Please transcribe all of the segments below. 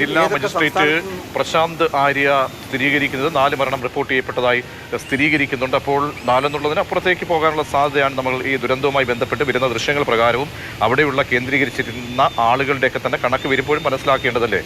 ജില്ലാ മജിസ്ട്രേറ്റ് പ്രശാന്ത് ആര്യ സ്ഥിരീകരിക്കുന്നത്? നാല് മരണം റിപ്പോർട്ട് ചെയ്യപ്പെട്ടതായി സ്ഥിരീകരിക്കുന്നുണ്ട്. അപ്പോൾ നാലെന്നുള്ളതിന് അപ്പുറത്തേക്ക് പോകാനുള്ള സാധ്യതയാണ് നമ്മൾ ഈ ദുരന്തവുമായി ബന്ധപ്പെട്ട് വരുന്ന ദൃശ്യങ്ങൾ പ്രകാരവും. അവിടെയുള്ള കേന്ദ്രീകരിച്ചിരുന്ന ആളുകളുടെയൊക്കെ തന്നെ കണക്ക് വരുമ്പോഴും മനസ്സിലാക്കേണ്ടതല്ലേ?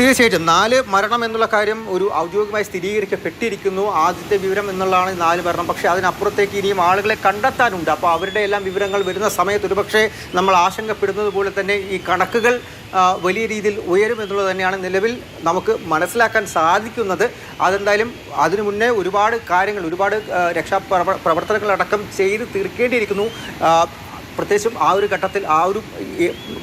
തീർച്ചയായിട്ടും. നാല് മരണം എന്നുള്ള കാര്യം ഒരു ഔദ്യോഗികമായി സ്ഥിരീകരിക്കപ്പെട്ടിരിക്കുന്നു. ആദ്യത്തെ വിവരം എന്നുള്ളതാണ് നാല് മരണം. പക്ഷേ അതിനപ്പുറത്തേക്ക് ഇനിയും ആളുകളെ കണ്ടെത്താനുണ്ട്. അപ്പോൾ അവരുടെ എല്ലാം വിവരങ്ങൾ വരുന്ന സമയത്ത് ഒരുപക്ഷെ നമ്മൾ ആശങ്കപ്പെടുന്നത് പോലെ തന്നെ ഈ കണക്കുകൾ വലിയ രീതിയിൽ ഉയരും എന്നുള്ളത് തന്നെയാണ് നിലവിൽ നമുക്ക് മനസ്സിലാക്കാൻ സാധിക്കുന്നത്. അതെന്തായാലും അതിനു മുന്നേ ഒരുപാട് കാര്യങ്ങൾ ഒരുപാട് ആ, രക്ഷാ പ്രവ- പ്രവർത്തനങ്ങളടക്കം ചെയ്ത് തീർക്കേണ്ടിയിരിക്കുന്നു. പ്രത്യേകിച്ചും ആ ഒരു ഘട്ടത്തിൽ ആ ഒരു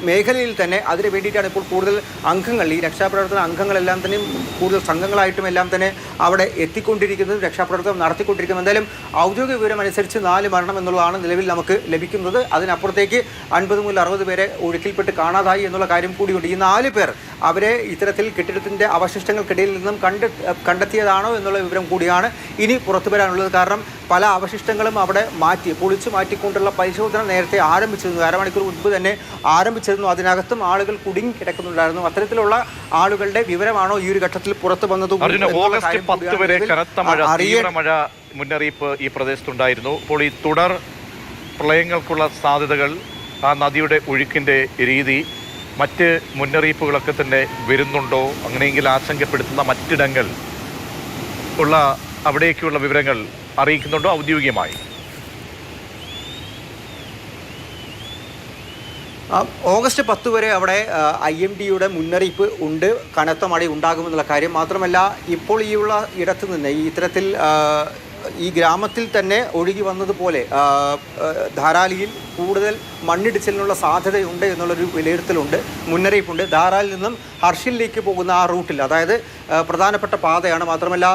മേഖലയിൽ തന്നെ അതിന് വേണ്ടിയിട്ടാണ് ഇപ്പോൾ കൂടുതൽ അംഗങ്ങൾ ഈ രക്ഷാപ്രവർത്തന അംഗങ്ങളെല്ലാം തന്നെ കൂടുതൽ സംഘങ്ങളായിട്ടും എല്ലാം തന്നെ അവിടെ എത്തിക്കൊണ്ടിരിക്കുന്നത് രക്ഷാപ്രവർത്തനം നടത്തിക്കൊണ്ടിരിക്കുന്നത്. എന്തായാലും ഔദ്യോഗിക വിവരം അനുസരിച്ച് നാല് മരണം എന്നുള്ളതാണ് നിലവിൽ നമുക്ക് ലഭിക്കുന്നത്. അതിനപ്പുറത്തേക്ക് അൻപത് മുതൽ അറുപത് പേരെ ഒഴുക്കിൽപ്പെട്ട് കാണാതായി എന്നുള്ള കാര്യം കൂടിയുണ്ട്. ഈ നാല് പേർ അവരെ ഇത്തരത്തിൽ കെട്ടിടത്തിന്റെ അവശിഷ്ടങ്ങൾക്കിടയിൽ നിന്നും കണ്ട് കണ്ടെത്തിയതാണോ എന്നുള്ള വിവരം കൂടിയാണ് ഇനി പുറത്തു വരാനുള്ളത്. കാരണം പല അവശിഷ്ടങ്ങളും അവിടെ മാറ്റി പൊളിച്ചു മാറ്റിക്കൊണ്ടുള്ള പരിശോധന നേരത്തെ ആരംഭിച്ചിരുന്നു. അരമണിക്കൂർ മുൻപ് തന്നെ ആരംഭിച്ചിരുന്നു. അതിനകത്തും ആളുകൾ കുടുങ്ങി കിടക്കുന്നുണ്ടായിരുന്നു അത്തരത്തിലുള്ള ആളുകളുടെ വിവരമാണോ ഈ ഒരു ഘട്ടത്തിൽ പുറത്തു വന്നത് ഓഗസ്റ്റ് പത്ത് വരെ കനത്ത മഴ മുന്നറിയിപ്പ് ഈ പ്രദേശത്തുണ്ടായിരുന്നു. ഇപ്പോൾ ഈ തുടർ പ്രളയങ്ങൾക്കുള്ള സാധ്യതകൾ ആ നദിയുടെ ഒഴുക്കിന്റെ രീതി മറ്റ് മുന്നറിയിപ്പുകളൊക്കെ തന്നെ വരുന്നുണ്ടോ? അങ്ങനെയെങ്കിൽ ആശങ്കപ്പെടുത്തുന്ന മറ്റിടങ്ങൾ ഉള്ള അവിടേക്കുള്ള വിവരങ്ങൾ അറിയിക്കുന്നുണ്ടോ ഔദ്യോഗികമായി? ഓഗസ്റ്റ് പത്ത് വരെ അവിടെ ഐ എം ഡിയുടെ മുന്നറിയിപ്പ് ഉണ്ട്. കനത്ത മഴ ഉണ്ടാകുമെന്നുള്ള കാര്യം മാത്രമല്ല ഇപ്പോൾ ഈ ഉള്ള ഇടത്തു നിന്ന് ഈ ഇത്തരത്തിൽ ഈ ഗ്രാമത്തിൽ തന്നെ ഒഴുകി വന്നതുപോലെ ധാരാലിയിൽ കൂടുതൽ മണ്ണിടിച്ചിലിനുള്ള സാധ്യതയുണ്ട് എന്നുള്ളൊരു വിലയിരുത്തലുണ്ട് മുന്നറിയിപ്പുണ്ട്. ധാരാലിൽ നിന്നും ഹർഷിലേക്ക് പോകുന്ന ആ റൂട്ടിൽ അതായത് പ്രധാനപ്പെട്ട പാതയാണ്. മാത്രമല്ല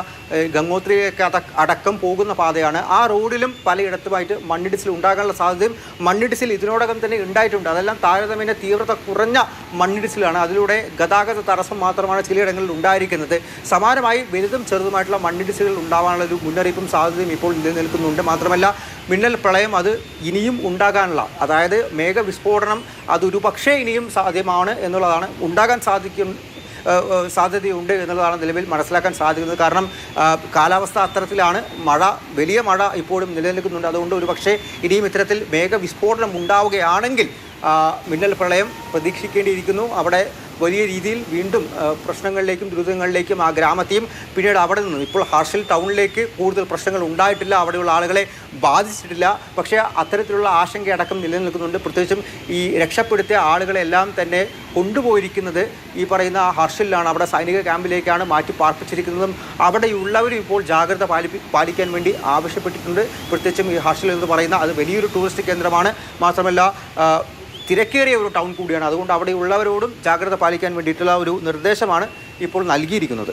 ഗംഗോത്രിയൊക്കെ അടക്കം പോകുന്ന പാതയാണ്. ആ റോഡിലും പലയിടത്തുമായിട്ട് മണ്ണിടിച്ചിൽ ഉണ്ടാകാനുള്ള സാധ്യതയും മണ്ണിടിച്ചിൽ ഇതിനോടകം തന്നെ ഉണ്ടായിട്ടുണ്ട്. അതെല്ലാം താരതമ്യേന തീവ്രത കുറഞ്ഞ മണ്ണിടിച്ചിലാണ്. അതിലൂടെ ഗതാഗത തടസ്സം മാത്രമാണ് ചിലയിടങ്ങളിൽ ഉണ്ടായിരിക്കുന്നത്. സമാനമായി വലുതും ചെറുതുമായിട്ടുള്ള മണ്ണിടിച്ചിലുകൾ ഉണ്ടാവാനുള്ള ഒരു മുന്നറിയിപ്പും സാധ്യതയും ഇപ്പോൾ നിലനിൽക്കുന്നുണ്ട്. മാത്രമല്ല മിന്നൽ പ്രളയം അത് ഇനിയും ഉണ്ടാകാനുള്ള അതായത് മേഘവിസ്ഫോടനം അതൊരു പക്ഷേ ഇനിയും സാധ്യമാണ് എന്നുള്ളതാണ് ഉണ്ടാകാൻ സാധിക്കും സാധ്യതയുണ്ട് എന്നുള്ളതാണ് നിലവിൽ മനസ്സിലാക്കാൻ സാധിക്കുന്നത്. കാരണം കാലാവസ്ഥ അത്തരത്തിലാണ് മഴ വലിയ മഴ ഇപ്പോഴും നിലനിൽക്കുന്നുണ്ട്. അതുകൊണ്ട് ഒരു പക്ഷേ ഇനിയും ഇത്തരത്തിൽ മേഘവിസ്ഫോടനം ഉണ്ടാവുകയാണെങ്കിൽ മിന്നൽ പ്രളയം പ്രതീക്ഷിക്കേണ്ടിയിരിക്കുന്നു. അവിടെ വലിയ രീതിയിൽ വീണ്ടും പ്രശ്നങ്ങളിലേക്കും ദുരിതങ്ങളിലേക്കും ആ ഗ്രാമത്തെയും പിന്നീട് അവിടെ നിന്നും. ഇപ്പോൾ ഹാർഷൽ ടൗണിലേക്ക് കൂടുതൽ പ്രശ്നങ്ങൾ ഉണ്ടായിട്ടില്ല. അവിടെയുള്ള ആളുകളെ ബാധിച്ചിട്ടില്ല. പക്ഷേ അത്തരത്തിലുള്ള ആശങ്കയടക്കം നിലനിൽക്കുന്നുണ്ട്. പ്രത്യേകിച്ചും ഈ രക്ഷപ്പെടുത്തിയ ആളുകളെല്ലാം തന്നെ കൊണ്ടുപോയിരിക്കുന്നത് ഈ പറയുന്ന ഹർഷലിലാണ് അവിടെ സൈനിക ക്യാമ്പിലേക്കാണ് മാറ്റി പാർപ്പിച്ചിരിക്കുന്നതും അവിടെയുള്ളവരും ഇപ്പോൾ ജാഗ്രത പാലിപ്പി പാലിക്കാൻ വേണ്ടി ആവശ്യപ്പെട്ടിട്ടുണ്ട്. പ്രത്യേകിച്ചും ഈ ഹർഷൽ എന്ന് പറയുന്ന അത് വലിയൊരു ടൂറിസ്റ്റ് കേന്ദ്രമാണ്. മാത്രമല്ല തിരക്കേറിയ ഒരു ടൗൺ കൂടിയാണ്. അതുകൊണ്ട് അവിടെ ഉള്ളവരോടും ജാഗ്രത പാലിക്കാൻ വേണ്ടിയിട്ടുള്ള ഒരു നിർദ്ദേശമാണ് ഇപ്പോൾ നൽകിയിരിക്കുന്നത്.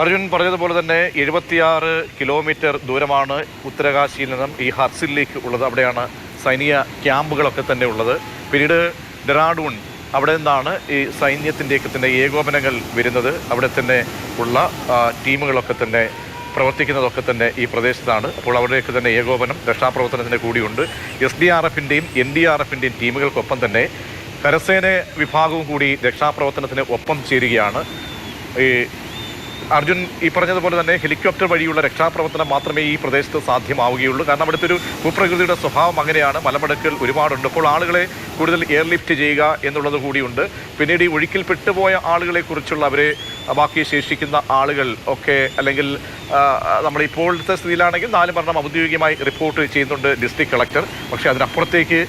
അർജുൻ പറഞ്ഞതുപോലെ തന്നെ എഴുപത്തിയാറ് കിലോമീറ്റർ ദൂരമാണ് ഉത്തരകാശിയിൽ നിന്നും ഈ ഹർസിലേക്ക് ഉള്ളത്. അവിടെയാണ് സൈനിക ക്യാമ്പുകളൊക്കെ തന്നെ ഉള്ളത്. പിന്നീട് ഡെറാഡൂൺ അവിടെ നിന്നാണ് ഈ സൈന്യത്തിന്റെയൊക്കെ തന്നെ ഏകോപനങ്ങൾ വരുന്നത്. അവിടെ തന്നെ ഉള്ള ടീമുകളൊക്കെ തന്നെ പ്രവർത്തിക്കുന്നതൊക്കെ തന്നെ ഈ പ്രദേശത്താണ്. അപ്പോൾ അവിടെയൊക്കെ തന്നെ ഏകോപനം രക്ഷാപ്രവർത്തനത്തിന് കൂടിയുണ്ട്. എസ് ഡി ആർ എഫിന്റെയും എൻ ഡി ആർ എഫിന്റെയും ടീമുകൾക്കൊപ്പം തന്നെ കരസേന വിഭാഗവും കൂടി രക്ഷാപ്രവർത്തനത്തിന് ഒപ്പം ചേരുകയാണ്. ഈ അർജുൻ ഈ പറഞ്ഞതുപോലെ തന്നെ ഹെലികോപ്റ്റർ വഴിയുള്ള രക്ഷാപ്രവർത്തനം മാത്രമേ ഈ പ്രദേശത്ത് സാധ്യമാവുകയുള്ളൂ. കാരണം അവിടുത്തെ ഒരു ഭൂപ്രകൃതിയുടെ സ്വഭാവം അങ്ങനെയാണ്. മലമടക്കുകൾ ഒരുപാടുണ്ട്. അപ്പോൾ ആളുകളെ കൂടുതൽ എയർലിഫ്റ്റ് ചെയ്യുക എന്നുള്ളത് കൂടിയുണ്ട്. പിന്നീട് ഈ ഒഴുക്കിൽ പെട്ടുപോയ ആളുകളെ കുറിച്ചുള്ള അവരെ ബാക്കി ശേഷിക്കുന്ന ആളുകൾ ഒക്കെ അല്ലെങ്കിൽ ഇപ്പോഴത്തെ സ്ഥിതിയിലാണെങ്കിൽ നാല് മരണം ഔദ്യോഗികമായി റിപ്പോർട്ട് ചെയ്യുന്നുണ്ട് ഡിസ്ട്രിക്ട് കളക്ടർ. പക്ഷേ അതിനപ്പുറത്തേക്ക്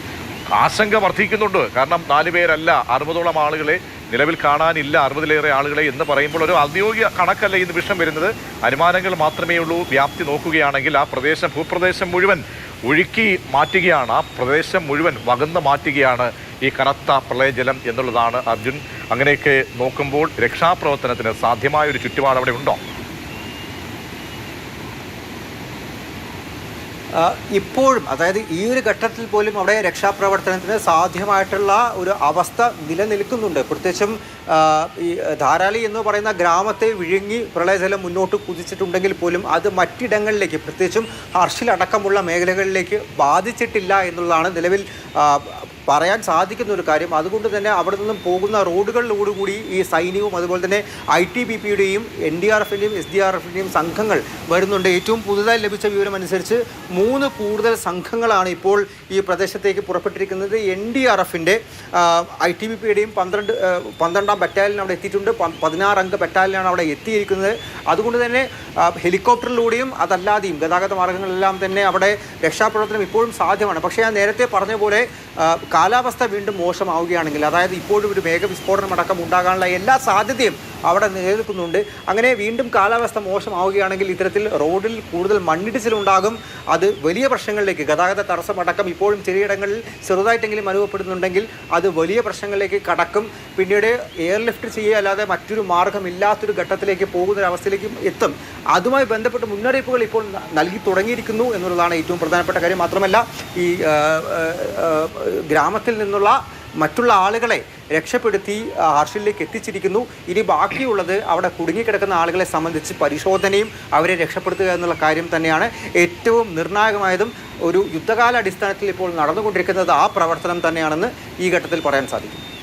ആശങ്ക വർദ്ധിക്കുന്നുണ്ട്. കാരണം നാല് പേരല്ല അറുപതോളം ആളുകളെ നിലവിൽ കാണാനില്ല അറുപതിലേറെ ആളുകളെ എന്ന് പറയുമ്പോൾ ഒരു ഔദ്യോഗിക കണക്കല്ല ഈ നിമിഷം വരുന്നത്. അനുമാനങ്ങൾ മാത്രമേ ഉള്ളൂ. വ്യാപ്തി നോക്കുകയാണെങ്കിൽ ആ പ്രദേശം ഭൂപ്രദേശം മുഴുവൻ ഒഴുക്കി മാറ്റുകയാണ്. ആ പ്രദേശം മുഴുവൻ വകന്ന് മാറ്റുകയാണ് ഈ കനത്ത പ്രളയജലം എന്നുള്ളതാണ് അർജുൻ. അങ്ങനെയൊക്കെ നോക്കുമ്പോൾ രക്ഷാപ്രവർത്തനത്തിന് സാധ്യമായ ഒരു ചുറ്റുപാട് അവിടെ ഉണ്ടോ? ഇപ്പോഴും അതായത് ഈ ഒരു ഘട്ടത്തിൽ പോലും അവിടെ രക്ഷാപ്രവർത്തനത്തിന് സാധ്യമായിട്ടുള്ള ഒരു അവസ്ഥ നിലനിൽക്കുന്നുണ്ട്. പ്രത്യേകിച്ചും ഈ ധാരാളി എന്ന് പറയുന്ന ഗ്രാമത്തെ വിഴുങ്ങി പ്രളയജലം മുന്നോട്ട് കുതിച്ചിട്ടുണ്ടെങ്കിൽ പോലും അത് മറ്റിടങ്ങളിലേക്ക് പ്രത്യേകിച്ചും ഹർഷിലടക്കമുള്ള മേഖലകളിലേക്ക് ബാധിച്ചിട്ടില്ല എന്നുള്ളതാണ് നിലവിൽ പറയാൻ സാധിക്കുന്ന ഒരു കാര്യം. അതുകൊണ്ട് തന്നെ അവിടെ നിന്നും പോകുന്ന റോഡുകളിലോടുകൂടി ഈ സൈന്യവും അതുപോലെ തന്നെ ഐ ടി ബി പിയുടെയും എൻ ഡി ആർ എഫിന്റെയും എസ് ഡി ആർ എഫിന്റെയും സംഘങ്ങൾ വരുന്നുണ്ട്. ഏറ്റവും പുതുതായി ലഭിച്ച വിവരം അനുസരിച്ച് മൂന്ന് കൂടുതൽ സംഘങ്ങളാണ് ഇപ്പോൾ ഈ പ്രദേശത്തേക്ക് പുറപ്പെട്ടിരിക്കുന്നത്. എൻ ഡി ആർ എഫിന്റെ ഐ ടി ബി പിയുടെയും പന്ത്രണ്ട് പന്ത്രണ്ടാം ബറ്റാലിയൻ അവിടെ എത്തിയിട്ടുണ്ട്. പതിനാറ് അംഗ ബറ്റാലിയനാണ് അവിടെ എത്തിയിരിക്കുന്നത്. അതുകൊണ്ട് തന്നെ ഹെലികോപ്റ്ററിലൂടെയും അതല്ലാതെയും ഗതാഗത മാർഗങ്ങളെല്ലാം തന്നെ അവിടെ രക്ഷാപ്രവർത്തനം ഇപ്പോഴും സാധ്യമാണ്. പക്ഷേ ഞാൻ നേരത്തെ പറഞ്ഞ പോലെ കാലാവസ്ഥ വീണ്ടും മോശമാവുകയാണെങ്കിൽ അതായത് ഇപ്പോഴും ഒരു മേഘവിസ്ഫോടനം അടക്കം ഉണ്ടാകാനുള്ള എല്ലാ സാധ്യതയും അവിടെ നിലനിൽക്കുന്നുണ്ട്. അങ്ങനെ വീണ്ടും കാലാവസ്ഥ മോശമാവുകയാണെങ്കിൽ ഇത്തരത്തിൽ റോഡിൽ കൂടുതൽ മണ്ണിടിച്ചിലുണ്ടാകും. അത് വലിയ പ്രശ്നങ്ങളിലേക്ക് ഗതാഗത തടസ്സമടക്കം ഇപ്പോഴും ചിലയിടങ്ങളിൽ ചെറുതായിട്ടെങ്കിലും അനുഭവപ്പെടുന്നുണ്ടെങ്കിൽ അത് വലിയ പ്രശ്നങ്ങളിലേക്ക് കടക്കും. പിന്നീട് എയർലിഫ്റ്റ് ചെയ്യുക അല്ലാതെ മറ്റൊരു മാർഗമില്ലാത്തൊരു ഘട്ടത്തിലേക്ക് പോകുന്ന അവസ്ഥയിലേക്ക് എത്തും. അതുമായി ബന്ധപ്പെട്ട് മുന്നറിയിപ്പുകൾ ഇപ്പോൾ നൽകി തുടങ്ങിയിരിക്കുന്നു എന്നുള്ളതാണ് ഏറ്റവും പ്രധാനപ്പെട്ട കാര്യം. മാത്രമല്ല ഈ ആ, ഗ്രാമത്തിൽ നിന്നുള്ള മറ്റുള്ള ആളുകളെ രക്ഷപ്പെടുത്തി ഹർഷിലേക്ക് എത്തിച്ചിരിക്കുന്നു. ഇനി ബാക്കിയുള്ളത് അവിടെ കുടുങ്ങിക്കിടക്കുന്ന ആളുകളെ സംബന്ധിച്ച് പരിശോധനയും അവരെ രക്ഷപ്പെടുത്തുക എന്നുള്ള കാര്യം തന്നെയാണ് ഏറ്റവും നിർണായകമായതും ഒരു യുദ്ധകാല അടിസ്ഥാനത്തിൽ ഇപ്പോൾ നടന്നുകൊണ്ടിരിക്കുന്നത് ആ പ്രവർത്തനം തന്നെയാണെന്ന് ഈ ഘട്ടത്തിൽ പറയാൻ സാധിക്കും.